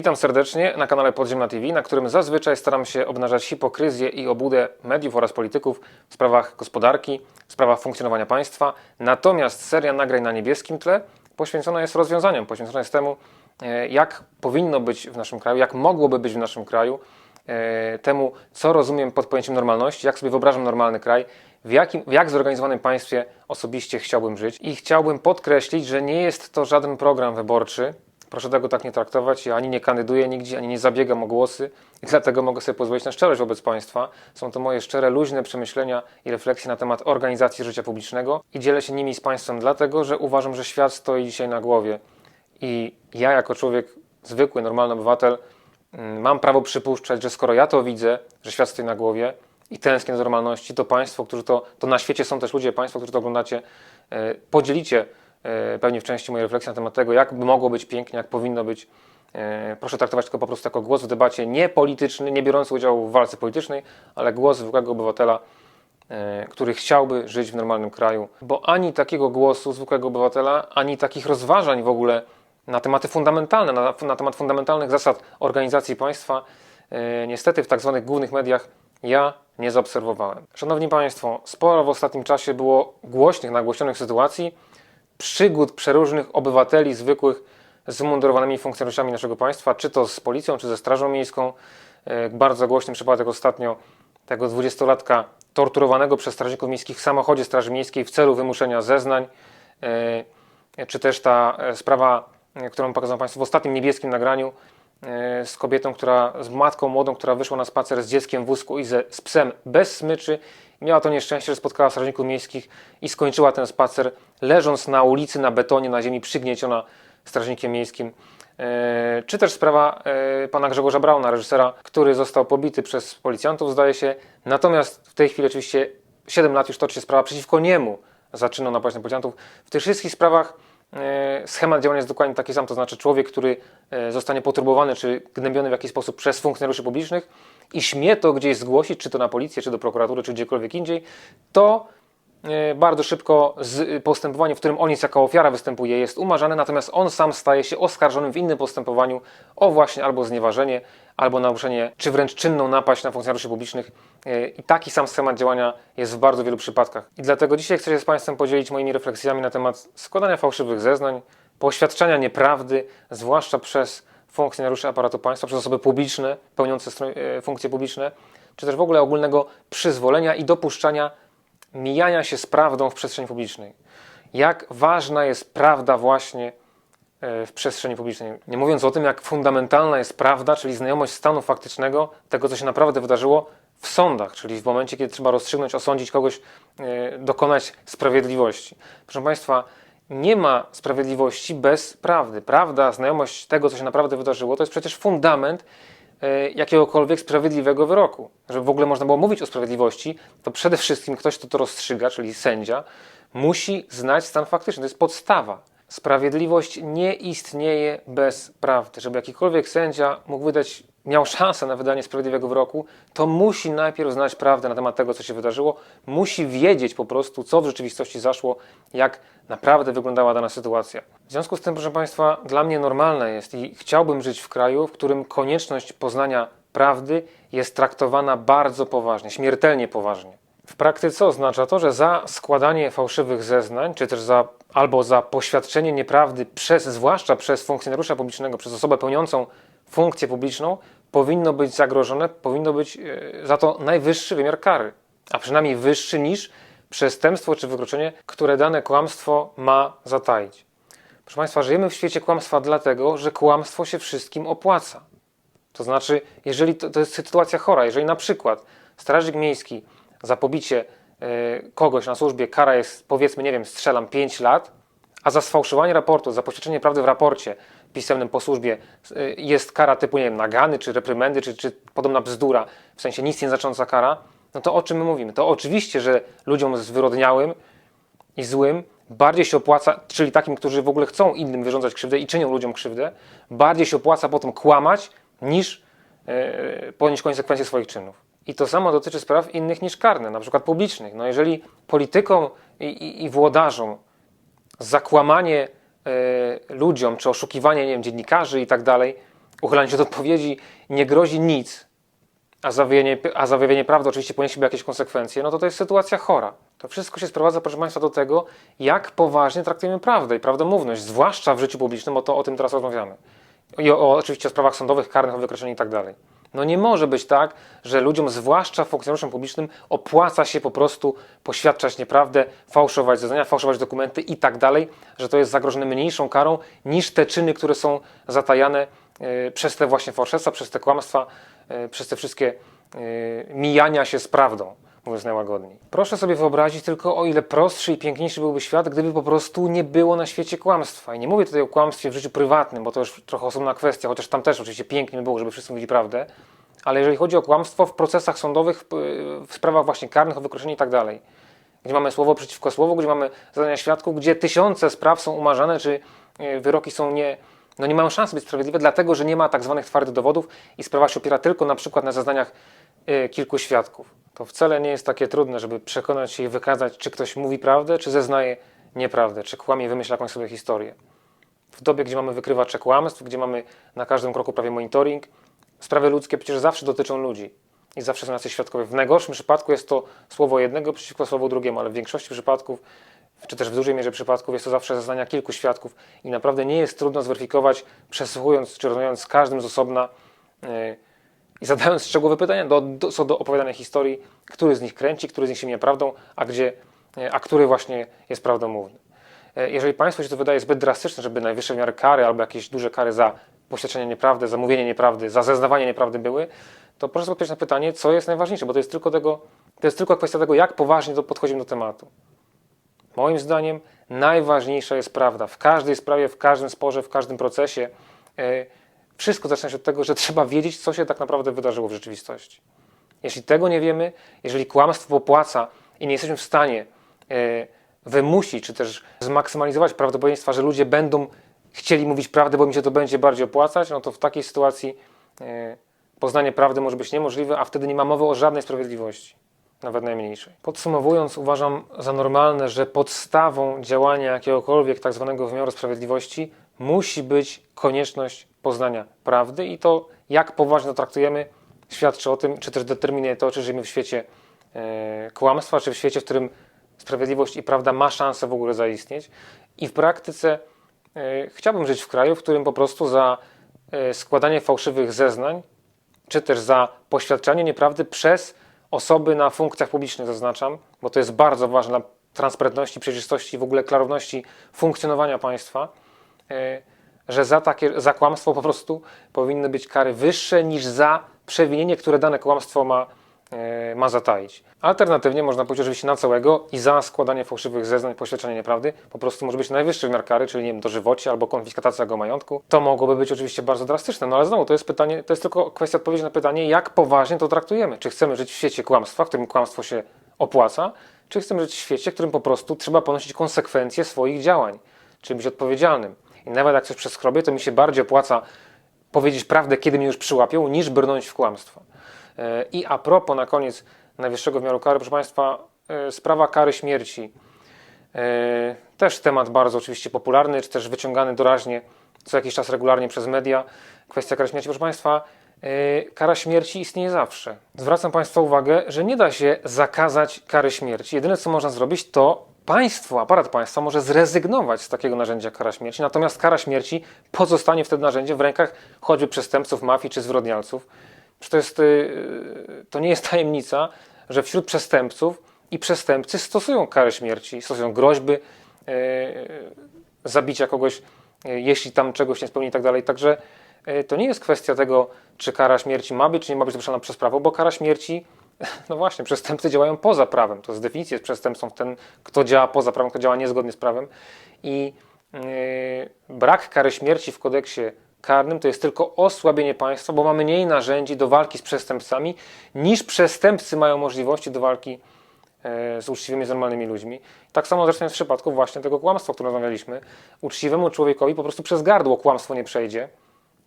Witam serdecznie na kanale Podziemna TV, na którym zazwyczaj staram się obnażać hipokryzję i obłudę mediów oraz polityków w sprawach gospodarki, w sprawach funkcjonowania państwa. Natomiast seria nagrań na niebieskim tle poświęcona jest rozwiązaniom, poświęcona jest temu, e, jak powinno być w naszym kraju, jak mogłoby być w naszym kraju, e, temu, co rozumiem pod pojęciem normalności, jak sobie wyobrażam normalny kraj, w, jakim, w jak zorganizowanym państwie osobiście chciałbym żyć. I chciałbym podkreślić, że nie jest to żaden program wyborczy. Proszę tego tak nie traktować. Ja ani nie kandyduję nigdzie, ani nie zabiegam o głosy i dlatego mogę sobie pozwolić na szczerość wobec Państwa. Są to moje szczere, luźne przemyślenia i refleksje na temat organizacji życia publicznego i dzielę się nimi z Państwem dlatego, że uważam, że świat stoi dzisiaj na głowie i ja jako człowiek zwykły, normalny obywatel mm, mam prawo przypuszczać, że skoro ja to widzę, że świat stoi na głowie i tęsknię do normalności, to Państwo, którzy to, to na świecie są też ludzie, Państwo, którzy to oglądacie, e, podzielicie pewnie w części moje refleksje na temat tego, jak mogło być pięknie, jak powinno być. E, Proszę traktować tylko po prostu jako głos w debacie nie polityczny, nie biorący udziału w walce politycznej, ale głos zwykłego obywatela, e, który chciałby żyć w normalnym kraju, bo ani takiego głosu zwykłego obywatela, ani takich rozważań w ogóle na tematy fundamentalne, na, na temat fundamentalnych zasad organizacji państwa, e, niestety w tak zwanych głównych mediach ja nie zaobserwowałem. Szanowni Państwo, sporo w ostatnim czasie było głośnych, nagłośnionych sytuacji, przygód przeróżnych obywateli zwykłych z mundurowanymi funkcjonariuszami naszego państwa, czy to z policją, czy ze Strażą Miejską. E, Bardzo głośny przypadek ostatnio tego 20-latka torturowanego przez strażników miejskich w samochodzie Straży Miejskiej w celu wymuszenia zeznań, E, czy też ta e, sprawa, którą pokazałem Państwu w ostatnim niebieskim nagraniu z kobietą, która, z matką młodą, która wyszła na spacer z dzieckiem w wózku i ze, z psem bez smyczy. Miała to nieszczęście, że spotkała strażników miejskich i skończyła ten spacer leżąc na ulicy, na betonie, na ziemi, przygnieciona strażnikiem miejskim. E, Czy też sprawa e, pana Grzegorza Brauna, reżysera, który został pobity przez policjantów, zdaje się. Natomiast w tej chwili oczywiście 7 lat już toczy się sprawa przeciwko niemu. Zaczynał napaść na policjantów. W tych wszystkich sprawach e, schemat działania jest dokładnie taki sam, to znaczy człowiek, który zostanie poturbowany czy gnębiony w jakiś sposób przez funkcjonariuszy publicznych i śmie to gdzieś zgłosić, czy to na policję, czy do prokuratury, czy gdziekolwiek indziej, to e, bardzo szybko z, postępowanie, w którym on jest jako ofiara występuje, jest umarzane, natomiast on sam staje się oskarżonym w innym postępowaniu o właśnie albo znieważenie, albo naruszenie, czy wręcz czynną napaść na funkcjonariuszy publicznych. E, I taki sam schemat działania jest w bardzo wielu przypadkach. I dlatego dzisiaj chcę się z Państwem podzielić moimi refleksjami na temat składania fałszywych zeznań, poświadczania nieprawdy, zwłaszcza przez funkcjonariuszy aparatu państwa, przez osoby publiczne, pełniące e, funkcje publiczne, czy też w ogóle ogólnego przyzwolenia i dopuszczania mijania się z prawdą w przestrzeni publicznej. Jak ważna jest prawda właśnie e, w przestrzeni publicznej. Nie mówiąc o tym, jak fundamentalna jest prawda, czyli znajomość stanu faktycznego, tego, co się naprawdę wydarzyło w sądach, czyli w momencie, kiedy trzeba rozstrzygnąć, osądzić kogoś, e, dokonać sprawiedliwości. Proszę Państwa, nie ma sprawiedliwości bez prawdy. Prawda, znajomość tego, co się naprawdę wydarzyło, to jest przecież fundament e, jakiegokolwiek sprawiedliwego wyroku. Żeby w ogóle można było mówić o sprawiedliwości, to przede wszystkim ktoś, kto to rozstrzyga, czyli sędzia, musi znać stan faktyczny. To jest podstawa. Sprawiedliwość nie istnieje bez prawdy. Żeby jakikolwiek sędzia mógł wydać, miał szansę na wydanie sprawiedliwego wyroku, to musi najpierw znać prawdę na temat tego, co się wydarzyło, musi wiedzieć po prostu, co w rzeczywistości zaszło, jak naprawdę wyglądała dana sytuacja. W związku z tym, proszę Państwa, dla mnie normalne jest i chciałbym żyć w kraju, w którym konieczność poznania prawdy jest traktowana bardzo poważnie, śmiertelnie poważnie. W praktyce oznacza to, że za składanie fałszywych zeznań, czy też za, albo za poświadczenie nieprawdy przez, zwłaszcza przez funkcjonariusza publicznego, przez osobę pełniącą funkcję publiczną, powinno być zagrożone, powinno być e, za to najwyższy wymiar kary, a przynajmniej wyższy niż przestępstwo czy wykroczenie, które dane kłamstwo ma zataić. Proszę Państwa, żyjemy w świecie kłamstwa dlatego, że kłamstwo się wszystkim opłaca. To znaczy, jeżeli to, to jest sytuacja chora, jeżeli na przykład strażnik miejski za pobicie e, kogoś na służbie kara jest powiedzmy, nie wiem, strzelam 5 lat, a za sfałszowanie raportu, za poświadczenie prawdy w raporcie pisemnym po służbie e, jest kara typu, nie wiem, nagany, czy reprymendy, czy, czy podobna bzdura, w sensie nic nie znacząca kara, no to o czym my mówimy? To oczywiście, że ludziom zwyrodniałym i złym bardziej się opłaca, czyli takim, którzy w ogóle chcą innym wyrządzać krzywdę i czynią ludziom krzywdę, bardziej się opłaca potem kłamać, niż e, ponieść konsekwencje swoich czynów. I to samo dotyczy spraw innych niż karne, na przykład publicznych. No jeżeli politykom i, i, i włodarzom zakłamanie ludziom, czy oszukiwanie nie wiem, dziennikarzy i tak dalej, uchylanie się od odpowiedzi nie grozi nic, a za wyjawienie, a za wyjawienie prawdy oczywiście ponieśliby jakieś konsekwencje, no to to jest sytuacja chora. To wszystko się sprowadza, proszę Państwa, do tego, jak poważnie traktujemy prawdę i prawdomówność, zwłaszcza w życiu publicznym, bo to o tym teraz rozmawiamy. I o, o, oczywiście o sprawach sądowych, karnych, o wykroczeniu i tak dalej. No nie może być tak, że ludziom, zwłaszcza funkcjonariuszom publicznym, opłaca się po prostu poświadczać nieprawdę, fałszować zeznania, fałszować dokumenty i tak dalej, że to jest zagrożone mniejszą karą niż te czyny, które są zatajane y, przez te właśnie fałszerstwa, przez te kłamstwa, y, przez te wszystkie y, mijania się z prawdą, mówiąc najłagodniej. Proszę sobie wyobrazić tylko, o ile prostszy i piękniejszy byłby świat, gdyby po prostu nie było na świecie kłamstwa. I nie mówię tutaj o kłamstwie w życiu prywatnym, bo to już trochę osobna kwestia, chociaż tam też oczywiście pięknie by było, żeby wszyscy mówili prawdę. Ale jeżeli chodzi o kłamstwo w procesach sądowych, w, sprawach właśnie karnych, o wykroczenie i tak dalej, gdzie mamy słowo przeciwko słowu, gdzie mamy zadania świadków, gdzie tysiące spraw są umarzane, czy y, wyroki są nie, no nie mają szansy być sprawiedliwe, dlatego że nie ma tak zwanych twardych dowodów i sprawa się opiera tylko na przykład na zeznaniach y, kilku świadków. To wcale nie jest takie trudne, żeby przekonać się i wykazać, czy ktoś mówi prawdę, czy zeznaje nieprawdę, czy kłamie i wymyśla jakąś sobie historię. W dobie, gdzie mamy wykrywacze kłamstw, gdzie mamy na każdym kroku prawie monitoring, sprawy ludzkie przecież zawsze dotyczą ludzi i zawsze są jacyś świadkowie. W najgorszym przypadku jest to słowo jednego przeciwko słowu drugiemu, ale w większości przypadków, czy też w dużej mierze przypadków, jest to zawsze zeznania kilku świadków i naprawdę nie jest trudno zweryfikować, przesłuchując czy rozmawiając z każdym z osobna yy, i zadając szczegółowe pytania do, do, co do opowiadanej historii, który z nich kręci, który z nich się nie prawdą, a, gdzie, yy, a który właśnie jest prawdomówny. Yy, jeżeli Państwu się to wydaje zbyt drastyczne, żeby najwyższe miary kary albo jakieś duże kary za poświadczenie nieprawdy, za mówienie nieprawdy, za zeznawanie nieprawdy były, to proszę odpowiedzieć na pytanie, co jest najważniejsze, bo to jest tylko, tego, to jest tylko kwestia tego, jak poważnie podchodzimy do tematu. Moim zdaniem najważniejsza jest prawda. W każdej sprawie, w każdym sporze, w każdym procesie yy, wszystko zaczyna się od tego, że trzeba wiedzieć, co się tak naprawdę wydarzyło w rzeczywistości. Jeśli tego nie wiemy, jeżeli kłamstwo opłaca i nie jesteśmy w stanie yy, wymusić, czy też zmaksymalizować prawdopodobieństwa, że ludzie będą chcieli mówić prawdę, bo mi się to będzie bardziej opłacać, no to w takiej sytuacji yy, poznanie prawdy może być niemożliwe, a wtedy nie ma mowy o żadnej sprawiedliwości, nawet najmniejszej. Podsumowując, uważam za normalne, że podstawą działania jakiegokolwiek tak zwanego wymiaru sprawiedliwości musi być konieczność poznania prawdy i to, jak poważnie to traktujemy, świadczy o tym, czy też determinuje to, czy żyjemy w świecie e, kłamstwa, czy w świecie, w którym sprawiedliwość i prawda ma szansę w ogóle zaistnieć. I w praktyce e, chciałbym żyć w kraju, w którym po prostu za e, składanie fałszywych zeznań czy też za poświadczanie nieprawdy przez osoby na funkcjach publicznych, zaznaczam, bo to jest bardzo ważne dla transparentności, przejrzystości w ogóle klarowności funkcjonowania państwa, e, że za takie za kłamstwo po prostu powinny być kary wyższe niż za przewinienie, które dane kłamstwo ma, e, ma zataić. Alternatywnie można pójść oczywiście na całego i za składanie fałszywych zeznań, poświadczenie nieprawdy po prostu może być najwyższy wymiar kary, czyli nie wiem, dożywocie albo konfiskatacja jego majątku. To mogłoby być oczywiście bardzo drastyczne, no ale znowu to jest pytanie, to jest tylko kwestia odpowiedzi na pytanie, jak poważnie to traktujemy. Czy chcemy żyć w świecie kłamstwa, w którym kłamstwo się opłaca, czy chcemy żyć w świecie, w którym po prostu trzeba ponosić konsekwencje swoich działań, czyli być odpowiedzialnym. I nawet jak coś przeskrobie, to mi się bardziej opłaca powiedzieć prawdę, kiedy mnie już przyłapią, niż brnąć w kłamstwo. E, I a propos na koniec najwyższego wymiaru kary, proszę Państwa, e, sprawa kary śmierci. E, też temat bardzo oczywiście popularny, czy też wyciągany doraźnie co jakiś czas regularnie przez media. Kwestia kary śmierci, proszę Państwa, kara śmierci istnieje zawsze. Zwracam Państwa uwagę, że nie da się zakazać kary śmierci. Jedyne co można zrobić, to państwo, aparat państwa może zrezygnować z takiego narzędzia kara śmierci, natomiast kara śmierci pozostanie wtedy narzędziem w rękach choćby przestępców, mafii czy zwyrodnialców. To, jest, to nie jest tajemnica, że wśród przestępców i przestępcy stosują karę śmierci, stosują groźby e, zabicia kogoś, jeśli tam czegoś nie spełni i tak dalej. Także to nie jest kwestia tego, czy kara śmierci ma być, czy nie ma być zawieszona przez prawo, bo kara śmierci, no właśnie, przestępcy działają poza prawem. To z definicji jest przestępcą ten, kto działa poza prawem, kto działa niezgodnie z prawem. I brak kary śmierci w kodeksie karnym to jest tylko osłabienie państwa, bo ma mniej narzędzi do walki z przestępcami, niż przestępcy mają możliwości do walki e, z uczciwymi, z normalnymi ludźmi. Tak samo zresztą jest w przypadku właśnie tego kłamstwa, o którym rozmawialiśmy. Uczciwemu człowiekowi po prostu przez gardło kłamstwo nie przejdzie,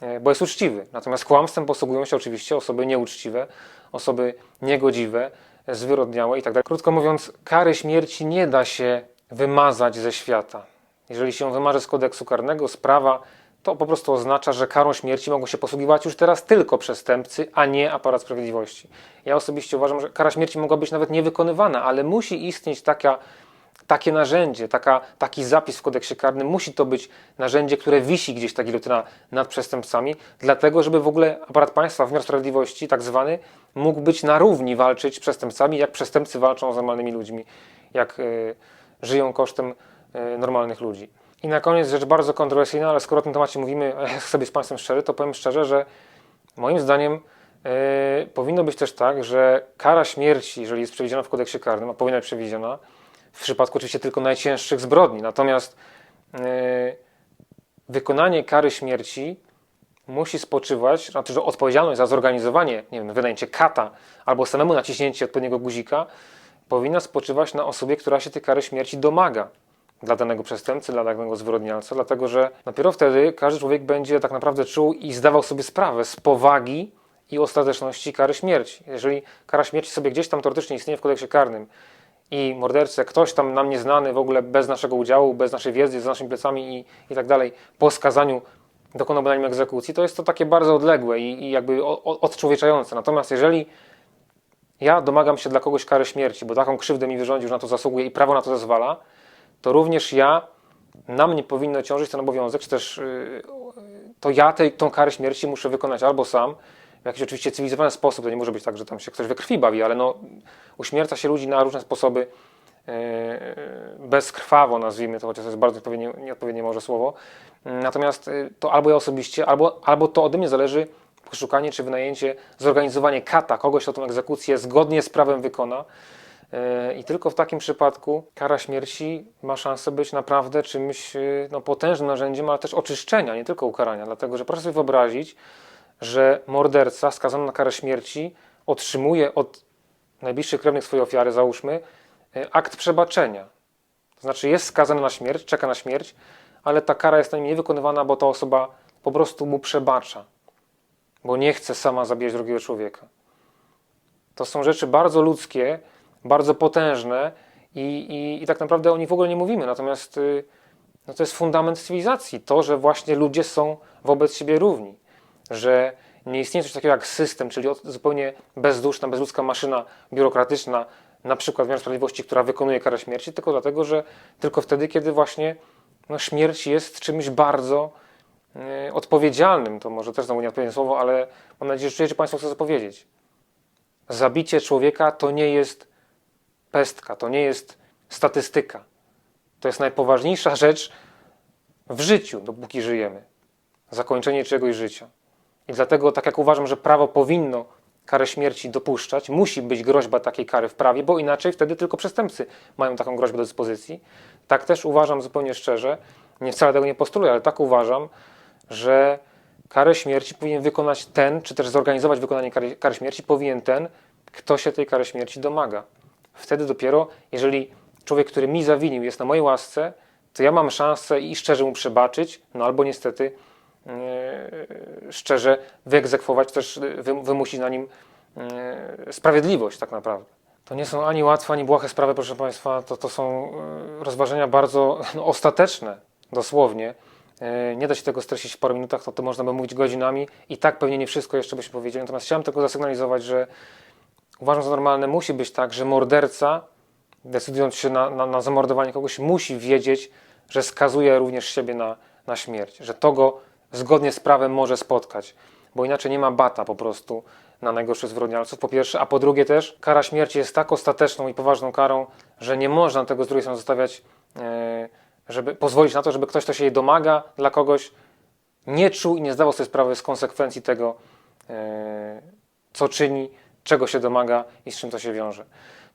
e, bo jest uczciwy. Natomiast kłamstwem posługują się oczywiście osoby nieuczciwe, osoby niegodziwe, zwyrodniałe itd. Tak Krótko mówiąc, kary śmierci nie da się wymazać ze świata. Jeżeli się wymarzy z kodeksu karnego, z prawa, to po prostu oznacza, że karą śmierci mogą się posługiwać już teraz tylko przestępcy, a nie aparat sprawiedliwości. Ja osobiście uważam, że kara śmierci mogła być nawet niewykonywana, ale musi istnieć taka, takie narzędzie, taka, taki zapis w kodeksie karnym, musi to być narzędzie, które wisi gdzieś ta gilotyna nad przestępcami, dlatego żeby w ogóle aparat państwa, wymiar sprawiedliwości, tak zwany, mógł być na równi walczyć z przestępcami, jak przestępcy walczą z normalnymi ludźmi, jak y, żyją kosztem y, normalnych ludzi. I na koniec rzecz bardzo kontrowersyjna, ale skoro o tym temacie mówimy, ja sobie z Państwem szczery, to powiem szczerze, że moim zdaniem powinno być też tak, że kara śmierci, jeżeli jest przewidziana w kodeksie karnym, a powinna być przewidziana, w przypadku oczywiście tylko najcięższych zbrodni. Natomiast y, wykonanie kary śmierci musi spoczywać, znaczy, że odpowiedzialność za zorganizowanie, nie wiem, wynajęcie kata albo samemu naciśnięcie odpowiedniego guzika powinna spoczywać na osobie, która się tej kary śmierci domaga dla danego przestępcy, dla danego zwyrodnialca, dlatego że dopiero wtedy każdy człowiek będzie tak naprawdę czuł i zdawał sobie sprawę z powagi i ostateczności kary śmierci. Jeżeli kara śmierci sobie gdzieś tam teoretycznie istnieje w kodeksie karnym i mordercę, ktoś tam nam nieznany, w ogóle bez naszego udziału, bez naszej wiedzy, z naszymi plecami i, i tak dalej, po skazaniu dokonałby na nim egzekucji, to jest to takie bardzo odległe i, i jakby o- odczłowieczające. Natomiast jeżeli ja domagam się dla kogoś kary śmierci, bo taką krzywdę mi wyrządził, że na to zasługuje i prawo na to zezwala, to również ja, na mnie powinno ciążyć ten obowiązek, czy też yy, to ja tej, tą karę śmierci muszę wykonać albo sam, w jakiś oczywiście cywilizowany sposób, to nie może być tak, że tam się ktoś we krwi bawi, ale no, uśmierca się ludzi na różne sposoby, yy, bezkrwawo nazwijmy to, chociaż to jest bardzo nieodpowiednie, nieodpowiednie może słowo. Natomiast yy, to albo ja osobiście, albo, albo to ode mnie zależy poszukanie czy wynajęcie, zorganizowanie kata, kogoś, kto tą egzekucję zgodnie z prawem wykona. I tylko w takim przypadku kara śmierci ma szansę być naprawdę czymś no, potężnym narzędziem, ale też oczyszczenia, nie tylko ukarania. Dlatego, że proszę sobie wyobrazić, że morderca skazany na karę śmierci otrzymuje od najbliższych krewnych swojej ofiary, załóżmy, yy, akt przebaczenia. To znaczy jest skazany na śmierć, czeka na śmierć, ale ta kara jest na nim niewykonywana, bo ta osoba po prostu mu przebacza, bo nie chce sama zabijać drugiego człowieka. To są rzeczy bardzo ludzkie, bardzo potężne i, i, i tak naprawdę o nich w ogóle nie mówimy. Natomiast y, no to jest fundament cywilizacji. To, że właśnie ludzie są wobec siebie równi. Że nie istnieje coś takiego jak system, czyli zupełnie bezduszna, bezludzka maszyna biurokratyczna, na przykład wymiar sprawiedliwości, która wykonuje karę śmierci, tylko dlatego, że tylko wtedy, kiedy właśnie no, śmierć jest czymś bardzo y, odpowiedzialnym. To może też znowu nieodpowiednie słowo, ale mam nadzieję, że czujecie Państwo, co chcę powiedzieć. Zabicie człowieka to nie jest pestka, to nie jest statystyka. To jest najpoważniejsza rzecz w życiu, dopóki żyjemy. Zakończenie czegoś życia. I dlatego, tak jak uważam, że prawo powinno karę śmierci dopuszczać, musi być groźba takiej kary w prawie, bo inaczej wtedy tylko przestępcy mają taką groźbę do dyspozycji. Tak też uważam zupełnie szczerze, nie wcale tego nie postuluję, ale tak uważam, że karę śmierci powinien wykonać ten, czy też zorganizować wykonanie kary, kary śmierci powinien ten, kto się tej kary śmierci domaga. Wtedy dopiero, jeżeli człowiek, który mi zawinił, jest na mojej łasce, to ja mam szansę i szczerze mu przebaczyć, no albo niestety e, szczerze wyegzekwować, też wy, wymusić na nim e, sprawiedliwość tak naprawdę. To nie są ani łatwe, ani błahe sprawy, proszę Państwa, to, to są e, rozważania bardzo no, ostateczne, dosłownie. E, Nie da się tego streścić w paru minutach, to, to można by mówić godzinami i tak pewnie nie wszystko jeszcze byśmy powiedzieli. Natomiast chciałem tylko zasygnalizować, że uważam za normalne, musi być tak, że morderca, decydując się na, na, na zamordowanie kogoś, musi wiedzieć, że skazuje również siebie na, na śmierć, że to go zgodnie z prawem może spotkać, bo inaczej nie ma bata po prostu na najgorszych zwyrodnialców, po pierwsze, a po drugie też kara śmierci jest tak ostateczną i poważną karą, że nie można tego z drugiej strony zostawiać, e, żeby pozwolić na to, żeby ktoś, kto się jej domaga dla kogoś, nie czuł i nie zdawał sobie sprawy z konsekwencji tego, e, co czyni, czego się domaga i z czym to się wiąże.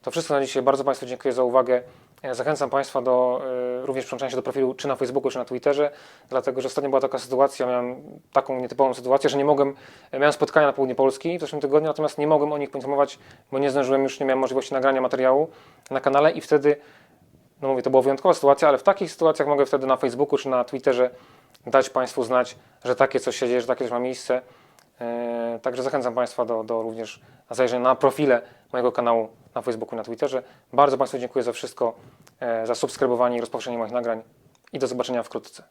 To wszystko na dzisiaj. Bardzo Państwu dziękuję za uwagę. Zachęcam Państwa do e, również przyłączenia się do profilu czy na Facebooku, czy na Twitterze, dlatego że ostatnio była taka sytuacja, miałem taką nietypową sytuację, że nie mogłem, miałem spotkania na południe Polski w zeszłym tygodniu, natomiast nie mogłem o nich poinformować, bo nie zdążyłem, już nie miałem możliwości nagrania materiału na kanale i wtedy, no mówię, to była wyjątkowa sytuacja, ale w takich sytuacjach mogę wtedy na Facebooku czy na Twitterze dać Państwu znać, że takie coś się dzieje, że takie coś ma miejsce. E, Także zachęcam Państwa do, do również zajrzenia na profile mojego kanału na Facebooku i na Twitterze. Bardzo Państwu dziękuję za wszystko, e, za subskrybowanie i rozpowszechnienie moich nagrań i do zobaczenia wkrótce.